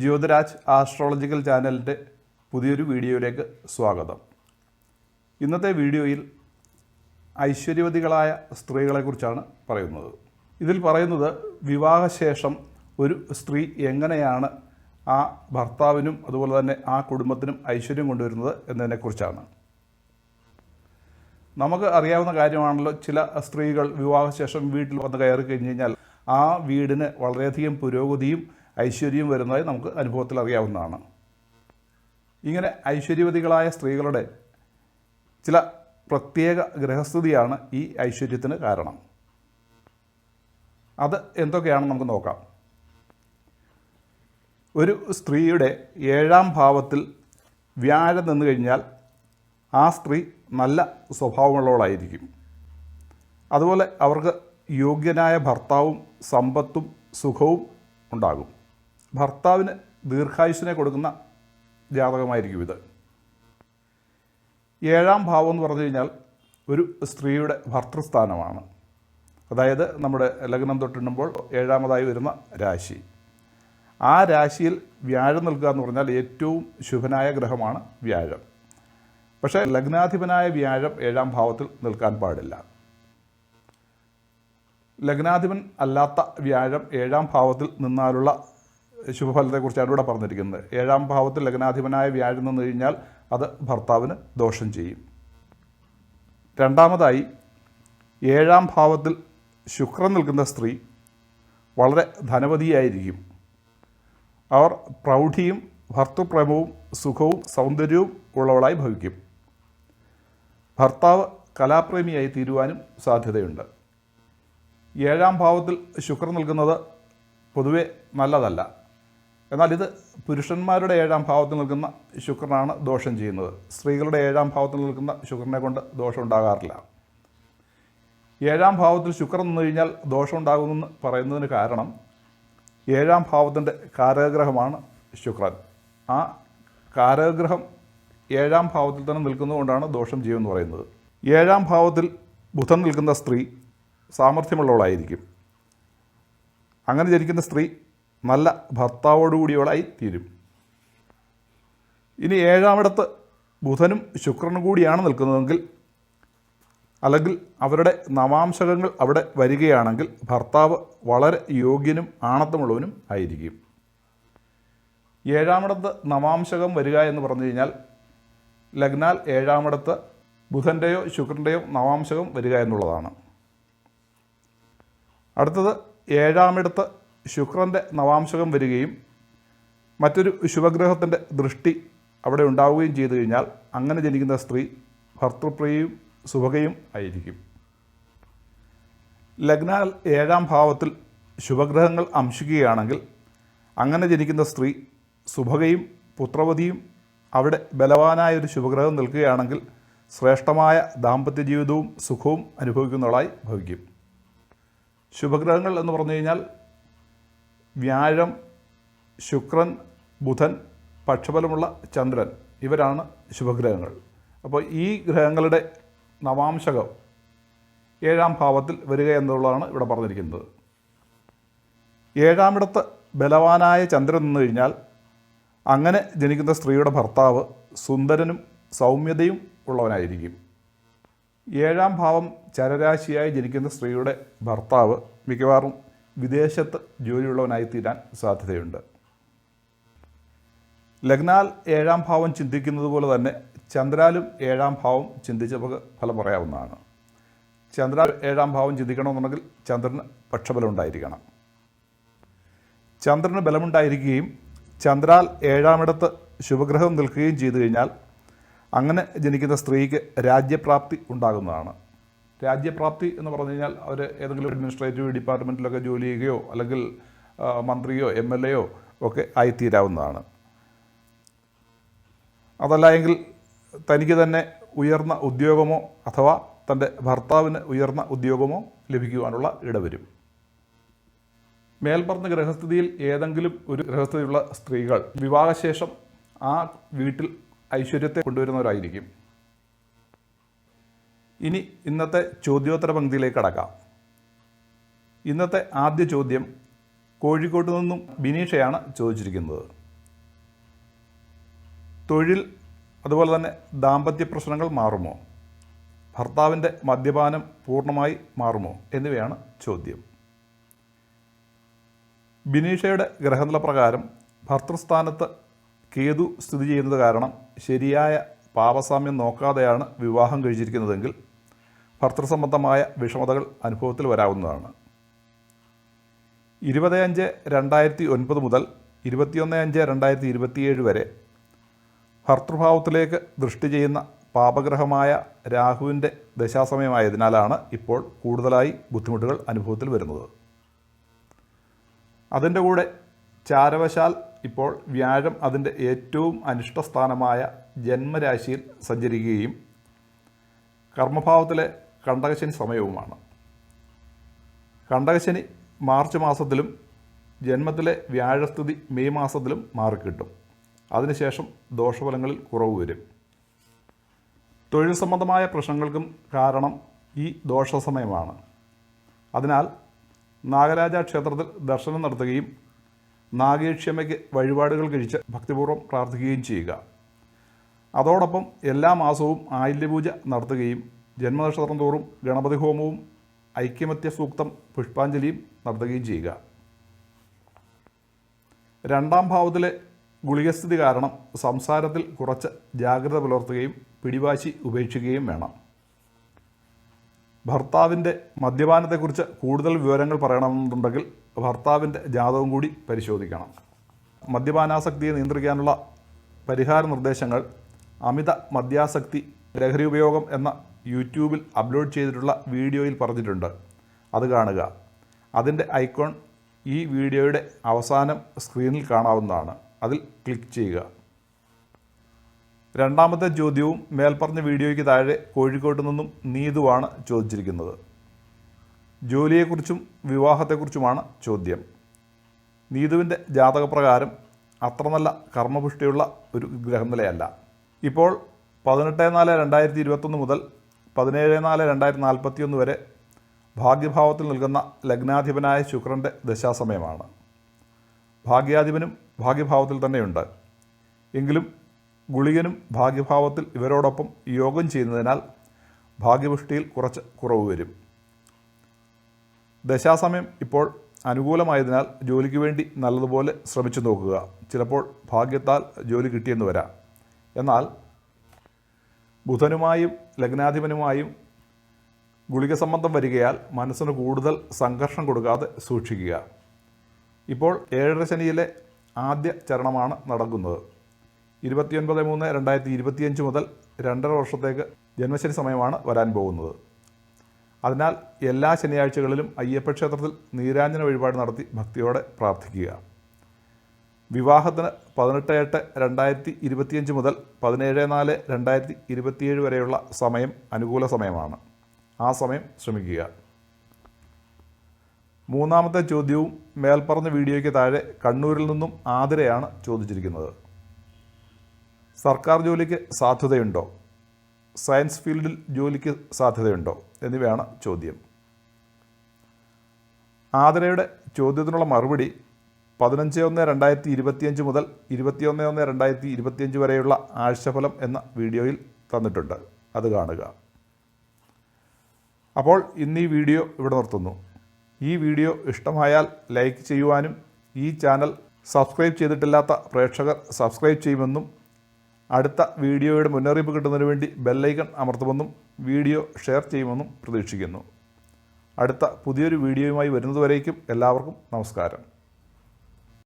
Jyothiraj astrological ചാനലിന്റെ പുതിയൊരു വീഡിയോയിലേക്ക് സ്വാഗതം. ഇന്നത്തെ വീഡിയോയിൽ ഐശ്വര്യവതികളായ സ്ത്രീകളെക്കുറിച്ചാണ് പറയുന്നത്. ഇതിൽ പറയുന്നത് വിവാഹശേഷം ഒരു സ്ത്രീ എങ്ങനെയാണ് ആ ഭർത്താവിനും അതുപോലെ തന്നെ ആ കുടുംബത്തിനും ഐശ്വര്യം കൊണ്ടുവരുന്നത് എന്നതിനെക്കുറിച്ചാണ്. നമുക്ക് അറിയാവുന്ന കാര്യമാണല്ലോ ചില സ്ത്രീകൾ വിവാഹശേഷം വീട്ടിൽ വന്ന് കയറി കഴിഞ്ഞ് കഴിഞ്ഞാൽ ആ വീടിന് വളരെയധികം പുരോഗതിയും ഐശ്വര്യവും വരുന്നതായി നമുക്ക് അനുഭവത്തിൽ അറിയാവുന്നതാണ്. ഇങ്ങനെ ഐശ്വര്യവതികളായ സ്ത്രീകളുടെ ചില പ്രത്യേക ഗ്രഹസ്ഥിതിയാണ് ഈ ഐശ്വര്യത്തിന് കാരണം. അത് എന്തൊക്കെയാണെന്ന് നമുക്ക് നോക്കാം. ഒരു സ്ത്രീയുടെ ഏഴാം ഭാവത്തിൽ വ്യാഴം നിന്ന് കഴിഞ്ഞാൽ ആ സ്ത്രീ നല്ല സ്വഭാവമുള്ളവളായിരിക്കും. അതുപോലെ അവർക്ക് യോഗ്യനായ ഭർത്താവും സമ്പത്തും സുഖവും ഉണ്ടാകും. ഭർത്താവിന് ദീർഘായുസിനെ കൊടുക്കുന്ന ജാതകമായിരിക്കും ഇത്. ഏഴാം ഭാവം എന്ന് പറഞ്ഞു കഴിഞ്ഞാൽ ഒരു സ്ത്രീയുടെ ഭർത്തൃസ്ഥാനമാണ്. അതായത് നമ്മുടെ ലഗ്നം തൊട്ടിടുമ്പോൾ ഏഴാമതായി വരുന്ന രാശി. ആ രാശിയിൽ വ്യാഴം നൽകുക എന്ന് പറഞ്ഞാൽ ഏറ്റവും ശുഭനായ ഗ്രഹമാണ് വ്യാഴം. പക്ഷേ ലഗ്നാധിപനായ വ്യാഴം ഏഴാം ഭാവത്തിൽ നിൽക്കാൻ പാടില്ല. ലഗ്നാധിപൻ അല്ലാത്ത വ്യാഴം ഏഴാം ഭാവത്തിൽ നിന്നാലുള്ള ശുഭഫലത്തെക്കുറിച്ചാണ് ഇവിടെ പറഞ്ഞിരിക്കുന്നത്. ഏഴാം ഭാവത്തിൽ ലഗ്നാധിപനായ വ്യാഴം നിന്ന് കഴിഞ്ഞാൽ അത് ഭർത്താവിന് ദോഷം ചെയ്യും. രണ്ടാമതായി ഏഴാം ഭാവത്തിൽ ശുക്രൻ നിൽക്കുന്ന സ്ത്രീ വളരെ ധനവതിയായിരിക്കും. അവർ പ്രൗഢിയും ഭർത്തൃപ്രേമവും സുഖവും സൗന്ദര്യവും ഉള്ളവളായി ഭവിക്കും. ഭർത്താവ് കലാപ്രേമിയായി തീരുവാനും സാധ്യതയുണ്ട്. ഏഴാം ഭാവത്തിൽ ശുക്രൻ നിൽക്കുന്നത് പൊതുവെ നല്ലതല്ല. എന്നാൽ ഇത് പുരുഷന്മാരുടെ ഏഴാം ഭാവത്തിൽ നിൽക്കുന്ന ശുക്രനാണ് ദോഷം ചെയ്യുന്നത്. സ്ത്രീകളുടെ ഏഴാം ഭാവത്തിൽ നിൽക്കുന്ന ശുക്രനെ കൊണ്ട് ദോഷം ഉണ്ടാകാറില്ല. ഏഴാം ഭാവത്തിൽ ശുക്രൻ നിന്ന് കഴിഞ്ഞാൽ ദോഷം ഉണ്ടാകുമെന്ന് പറയുന്നതിന് കാരണം ഏഴാം ഭാവത്തിന്റെ കാരകഗ്രഹമാണ് ശുക്രൻ. ആ കാരകഗ്രഹം ഏഴാം ഭാവത്തിൽ തന്നെ നിൽക്കുന്നതുകൊണ്ടാണ് ദോഷം ചെയ്യുമെന്ന് പറയുന്നത്. ഏഴാം ഭാവത്തിൽ ബുധൻ നിൽക്കുന്ന സ്ത്രീ സാമർഥ്യമുള്ളവളായിരിക്കും. അങ്ങനെ ജനിക്കുന്ന സ്ത്രീ നല്ല ഭർത്താവോടുകൂടിയവളായി തീരും ഇനി ഏഴാമിടത്ത് ബുധനും ശുക്രനും കൂടിയാണ് നിൽക്കുന്നതെങ്കിൽ അല്ലെങ്കിൽ അവരുടെ നവാംശകങ്ങൾ അവിടെ വരികയാണെങ്കിൽ ഭർത്താവ് വളരെ യോഗ്യനും ആണത്തമുള്ളവനും ആയിരിക്കും. ഏഴാമിടത്ത് നവാംശകം വരിക എന്ന് പറഞ്ഞു കഴിഞ്ഞാൽ ലഗ്നാൽ ഏഴാമിടത്ത് ബുധന്റെയോ ശുക്രന്റെയോ നവാംശകം വരിക എന്നുള്ളതാണ്. അടുത്തത് ഏഴാമിടത്ത് ശുക്രന്റെ നവാംശകം വരികയും മറ്റൊരു ശുഭഗ്രഹത്തിന്റെ ദൃഷ്ടി അവിടെ ഉണ്ടാവുകയും ചെയ്തു കഴിഞ്ഞാൽ അങ്ങനെ ജനിക്കുന്ന സ്ത്രീ ഭർത്തൃപ്രിയയും സുഭകയും ആയിരിക്കും. ലഗ്നാൽ ഏഴാം ഭാവത്തിൽ ശുഭഗ്രഹങ്ങൾ അംശിക്കുകയാണെങ്കിൽ അങ്ങനെ ജനിക്കുന്ന സ്ത്രീ സുഭകയും പുത്രവതിയും അവിടെ ബലവാനായ ഒരു ശുഭഗ്രഹം നിൽക്കുകയാണെങ്കിൽ ശ്രേഷ്ഠമായ ദാമ്പത്യ ജീവിതവും സുഖവും അനുഭവിക്കുന്നതായി ഭവിക്കും. ശുഭഗ്രഹങ്ങൾ എന്ന് പറഞ്ഞു കഴിഞ്ഞാൽ വ്യാഴം ശുക്രൻ ബുധൻ പക്ഷബലമുള്ള ചന്ദ്രൻ ഇവരാണ് ശുഭഗ്രഹങ്ങൾ. അപ്പോൾ ഈ ഗ്രഹങ്ങളുടെ നവാംശകം ഏഴാം ഭാവത്തിൽ വരിക എന്നുള്ളതാണ് ഇവിടെ പറഞ്ഞിരിക്കുന്നത്. ഏഴാമിടത്ത് ബലവാനായ ചന്ദ്രൻ നിന്ന് കഴിഞ്ഞാൽ അങ്ങനെ ജനിക്കുന്ന സ്ത്രീയുടെ ഭർത്താവ് സുന്ദരനും സൗമ്യതയും ഉള്ളവനായിരിക്കും. ഏഴാം ഭാവം ചരരാശിയായി ജനിക്കുന്ന സ്ത്രീയുടെ ഭർത്താവ് മിക്കവാറും വിദേശത്ത് ജോലിയുള്ളവനായി തീരാൻ സാധ്യതയുണ്ട്. ലഗ്നാൽ ഏഴാം ഭാവം ചിന്തിക്കുന്നത് പോലെ തന്നെ ചന്ദ്രാലും ഏഴാം ഭാവം ചിന്തിച്ച ഫലം പറയാവുന്നതാണ്. ചന്ദ്രാൽ ഏഴാം ഭാവം ചിന്തിക്കണമെന്നുണ്ടെങ്കിൽ ചന്ദ്രന് പക്ഷബലം ഉണ്ടായിരിക്കണം ചന്ദ്രന് ബലമുണ്ടായിരിക്കുകയും ചന്ദ്രാൽ ഏഴാമിടത്ത് ശുഭഗ്രഹം നിൽക്കുകയും ചെയ്തു കഴിഞ്ഞാൽ അങ്ങനെ ജനിക്കുന്ന സ്ത്രീക്ക് രാജ്യപ്രാപ്തി ഉണ്ടാകുന്നതാണ്. രാജ്യപ്രാപ്തി എന്ന് പറഞ്ഞു കഴിഞ്ഞാൽ അവർ ഏതെങ്കിലും അഡ്മിനിസ്ട്രേറ്റീവ് ഡിപ്പാർട്ട്മെന്റിലൊക്കെ ജോലി ചെയ്യുകയോ അല്ലെങ്കിൽ മന്ത്രിയോ എം എൽ എയോ ഒക്കെ ആയിത്തീരാവുന്നതാണ്. അതല്ല എങ്കിൽ തനിക്ക് തന്നെ ഉയർന്ന ഉദ്യോഗമോ അഥവാ തന്റെ ഭർത്താവിന് ഉയർന്ന ഉദ്യോഗമോ ലഭിക്കുവാനുള്ള ഇടവരും. മേൽപ്പറഞ്ഞ ഗ്രഹസ്ഥിതിയിൽ ഏതെങ്കിലും ഒരു ഗ്രഹസ്ഥിതിയുള്ള സ്ത്രീകൾ വിവാഹശേഷം ആ വീട്ടിൽ ഐശ്വര്യത്തെ കൊണ്ടുവരുന്നവരായിരിക്കും. ഇനി ഇന്നത്തെ ചോദ്യോത്തര പങ്ക്തിയിലേക്ക് കടക്കാം. ഇന്നത്തെ ആദ്യ ചോദ്യം കോഴിക്കോട്ട് നിന്നും ബിനീഷയാണ് ചോദിച്ചിരിക്കുന്നത്. തൊഴിൽ അതുപോലെ തന്നെ ദാമ്പത്യ പ്രശ്നങ്ങൾ മാറുമോ? ഭർത്താവിന്റെ മദ്യപാനം പൂർണമായി മാറുമോ എന്നിവയാണ് ചോദ്യം. ബിനീഷയുടെ ഗ്രഹനില പ്രകാരം ഭർത്തൃസ്ഥാനത്ത് കേതു സ്ഥിതി ചെയ്യുന്നത് കാരണം ശരിയായ പാപസാമ്യം നോക്കാതെയാണ് വിവാഹം കഴിച്ചിരിക്കുന്നതെങ്കിൽ ഭർത്തൃസംബന്ധമായ വിഷമതകൾ അനുഭവത്തിൽ വരാവുന്നതാണ്. ഇരുപത് അഞ്ച് രണ്ടായിരത്തി ഒൻപത് മുതൽ ഇരുപത്തിയൊന്ന് അഞ്ച് രണ്ടായിരത്തി ഇരുപത്തിയേഴ് വരെ ഭർത്തൃഭാവത്തിലേക്ക് ദൃഷ്ടി ചെയ്യുന്ന പാപഗ്രഹമായ രാഹുവിന്റെ ദശാസമയമായതിനാലാണ് ഇപ്പോൾ കൂടുതലായി ബുദ്ധിമുട്ടുകൾ അനുഭവത്തിൽ വരുന്നത്. അതിന്റെ കൂടെ ചാരവശാൽ ഇപ്പോൾ വ്യാഴം അതിന്റെ ഏറ്റവും അനിഷ്ടസ്ഥാനമായ ജന്മരാശിയിൽ സഞ്ചരിക്കുകയും കർമ്മഭാവത്തിലെ കണ്ടകശനി സമയവുമാണ്. കണ്ടകശനി മാർച്ച് മാസത്തിലും ജന്മത്തിലെ വ്യാഴസ്ഥിതി മെയ് മാസത്തിലും മാറിക്കിട്ടും. അതിനുശേഷം ദോഷഫലങ്ങളിൽ കുറവ് വരും. തൊഴിൽ സംബന്ധമായ പ്രശ്നങ്ങൾക്കും കാരണം ഈ ദോഷസമയമാണ്. അതിനാൽ നാഗരാജ ക്ഷേത്രത്തിൽ ദർശനം നടത്തുകയും നാഗേക്ഷമയ്ക്ക് വഴിപാടുകൾ കഴിച്ച് ഭക്തിപൂർവം പ്രാർത്ഥിക്കുകയും ചെയ്യുക. അതോടൊപ്പം എല്ലാ മാസവും ആയില്യപൂജ നടത്തുകയും ജന്മനക്ഷത്രം തോറും ഗണപതി ഹോമവും ഐക്യമത്യ സൂക്തം പുഷ്പാഞ്ജലിയും നടത്തുകയും ചെയ്യുക. രണ്ടാം ഭാവത്തിലെ ഗുളികസ്ഥിതി കാരണം സംസാരത്തിൽ കുറച്ച് ജാഗ്രത പുലർത്തുകയും പിടിവാശി ഉപേക്ഷിക്കുകയും വേണം. ഭർത്താവിന്റെ മദ്യപാനത്തെക്കുറിച്ച് കൂടുതൽ വിവരങ്ങൾ പറയണമെന്നുണ്ടെങ്കിൽ ഭർത്താവിന്റെ ജാതകം കൂടി പരിശോധിക്കണം. മദ്യപാനാസക്തിയെ നിയന്ത്രിക്കാനുള്ള പരിഹാര നിർദ്ദേശങ്ങൾ അമിത മദ്യാസക്തി ലഹരി ഉപയോഗം എന്ന യൂട്യൂബിൽ അപ്ലോഡ് ചെയ്തിട്ടുള്ള വീഡിയോയിൽ പറഞ്ഞിട്ടുണ്ട്. അത് കാണുക. അതിന്റെ ഐക്കോൺ ഈ വീഡിയോയുടെ അവസാനം സ്ക്രീനിൽ കാണാവുന്നതാണ്. അതിൽ ക്ലിക്ക് ചെയ്യുക. രണ്ടാമത്തെ ചോദ്യവും മേൽപ്പറഞ്ഞ വീഡിയോയ്ക്ക് താഴെ കോഴിക്കോട്ട് നിന്നും നീതുവാണ് ചോദിച്ചിരിക്കുന്നത്. ജോലിയെക്കുറിച്ചും വിവാഹത്തെക്കുറിച്ചുമാണ് ചോദ്യം. നീതുവിന്റെ ജാതകപ്രകാരം അത്ര നല്ല കർമ്മപുഷ്ടിയുള്ള ഒരു ഗ്രഹനിലയല്ല. ഇപ്പോൾ പതിനെട്ട് നാല് രണ്ടായിരത്തി ഇരുപത്തൊന്ന് മുതൽ പതിനേഴ് നാല് രണ്ടായിരത്തി നാൽപ്പത്തിയൊന്ന് വരെ ഭാഗ്യഭാവത്തിൽ നിൽക്കുന്ന ലഗ്നാധിപനായ ശുക്രന്റെ ദശാസമയമാണ്. ഭാഗ്യാധിപനും ഭാഗ്യഭാവത്തിൽ തന്നെയുണ്ട്. എങ്കിലും ഗുളികനും ഭാഗ്യഭാവത്തിൽ ഇവരോടൊപ്പം യോഗം ചെയ്യുന്നതിനാൽ ഭാഗ്യപുഷ്ടിയിൽ കുറച്ച് കുറവ് വരും. ദശാസമയം ഇപ്പോൾ അനുകൂലമായതിനാൽ ജോലിക്ക് വേണ്ടി നല്ലതുപോലെ ശ്രമിച്ചു നോക്കുക. ചിലപ്പോൾ ഭാഗ്യത്താൽ ജോലി കിട്ടിയെന്ന് വരാം. എന്നാൽ ബുധനുമായും ലഗ്നാധിപനുമായും ഗുളിക സംബന്ധം വരികയാൽ മനസ്സിന് കൂടുതൽ സംഘർഷം കൊടുക്കാതെ സൂക്ഷിക്കുക. ഇപ്പോൾ ഏഴര ശനിയിലെ ആദ്യ ചരണമാണ് നടക്കുന്നത്. ഇരുപത്തിയൊൻപത് മൂന്ന് രണ്ടായിരത്തി ഇരുപത്തിയഞ്ച് മുതൽ രണ്ടര വർഷത്തേക്ക് ജന്മശനി സമയമാണ് വരാൻ പോകുന്നത്. അതിനാൽ എല്ലാ ശനിയാഴ്ചകളിലും അയ്യപ്പ ക്ഷേത്രത്തിൽ നീരാഞ്ജന വഴിപാട് നടത്തി ഭക്തിയോടെ പ്രാർത്ഥിക്കുക. വിവാഹത്തിന് പതിനെട്ട് എട്ട് രണ്ടായിരത്തി ഇരുപത്തിയഞ്ച് മുതൽ പതിനേഴ് നാല് രണ്ടായിരത്തി ഇരുപത്തിയേഴ് വരെയുള്ള സമയം അനുകൂല സമയമാണ്. ആ സമയം ശ്രമിക്കുക. മൂന്നാമത്തെ ചോദ്യവും മേൽപ്പറഞ്ഞ വീഡിയോയ്ക്ക് താഴെ കണ്ണൂരിൽ നിന്നും ആതിരയാണ് ചോദിച്ചിരിക്കുന്നത്. സർക്കാർ ജോലിക്ക് സാധ്യതയുണ്ടോ? സയൻസ് ഫീൽഡിൽ ജോലിക്ക് സാധ്യതയുണ്ടോ? എന്നിവയാണ് ചോദ്യം. ആതിരയുടെ ചോദ്യത്തിനുള്ള മറുപടി പതിനഞ്ച് ഒന്ന് രണ്ടായിരത്തി ഇരുപത്തിയഞ്ച് മുതൽ ഇരുപത്തിയൊന്ന് ഒന്ന് രണ്ടായിരത്തി ഇരുപത്തിയഞ്ച് വരെയുള്ള ആഴ്ചഫലം എന്ന വീഡിയോയിൽ തന്നിട്ടുണ്ട്. അത് കാണുക. അപ്പോൾ ഇന്ന് ഈ വീഡിയോ ഇവിടെ നിർത്തുന്നു. ഈ വീഡിയോ ഇഷ്ടമായാൽ ലൈക്ക് ചെയ്യുവാനും ഈ ചാനൽ സബ്സ്ക്രൈബ് ചെയ്തിട്ടില്ലാത്ത പ്രേക്ഷകർ സബ്സ്ക്രൈബ് ചെയ്യുമെന്നും അടുത്ത വീഡിയോയുടെ മുന്നറിയിപ്പ് കിട്ടുന്നതിന് വേണ്ടി ബെല്ലൈക്കൺ അമർത്തുമെന്നും വീഡിയോ ഷെയർ ചെയ്യുമെന്നും പ്രതീക്ഷിക്കുന്നു. അടുത്ത പുതിയൊരു വീഡിയോയുമായി വരുന്നതുവരേക്കും എല്ലാവർക്കും നമസ്കാരം.